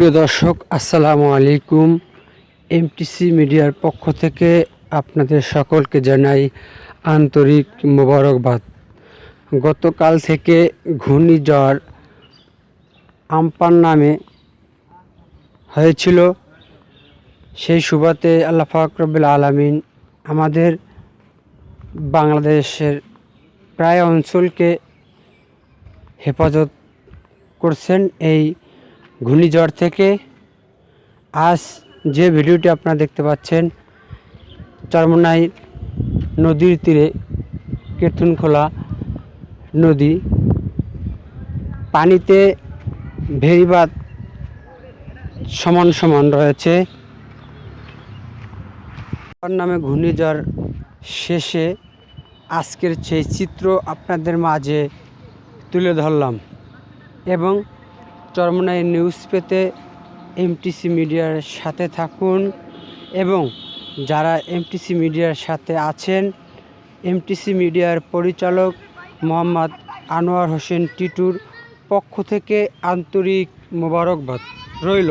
প্রিয় দর্শক, আসসালামু আলাইকুম। এমটিসি মিডিয়ার পক্ষ থেকে আপনাদের সকলকে জানাই আন্তরিক মোবারকবাদ। গতকাল থেকে ঘূর্ণিঝড় আমপান নামে হয়েছিল। সেই সুবাদে আল্লাহ ফাকরবুল আলমিন আমাদের বাংলাদেশের প্রায় অঞ্চলকে হেফাজত করছেন এই ঘূর্ণিঝড় থেকে। আজ যে ভিডিওটি আপনারা দেখতে পাচ্ছেন, চরমনাই নদীর তীরে কেতুনখোলা নদী। পানিতে ভেরিবাদ সমান সমান রয়েছে। নামে ঘূর্ণিঝড় শেষে আজকের সেই চিত্র আপনাদের মাঝে তুলে ধরলাম এবং চরমনাই নিউজ পেতে এমটিসি মিডিয়ার সাথে থাকুন এবং যারা এমটিসি মিডিয়ার সাথে আছেন এমটিসি মিডিয়ার পরিচালক মোহাম্মদ আনোয়ার হোসেন টিটুর পক্ষ থেকে আন্তরিক মোবারকবাদ রইল।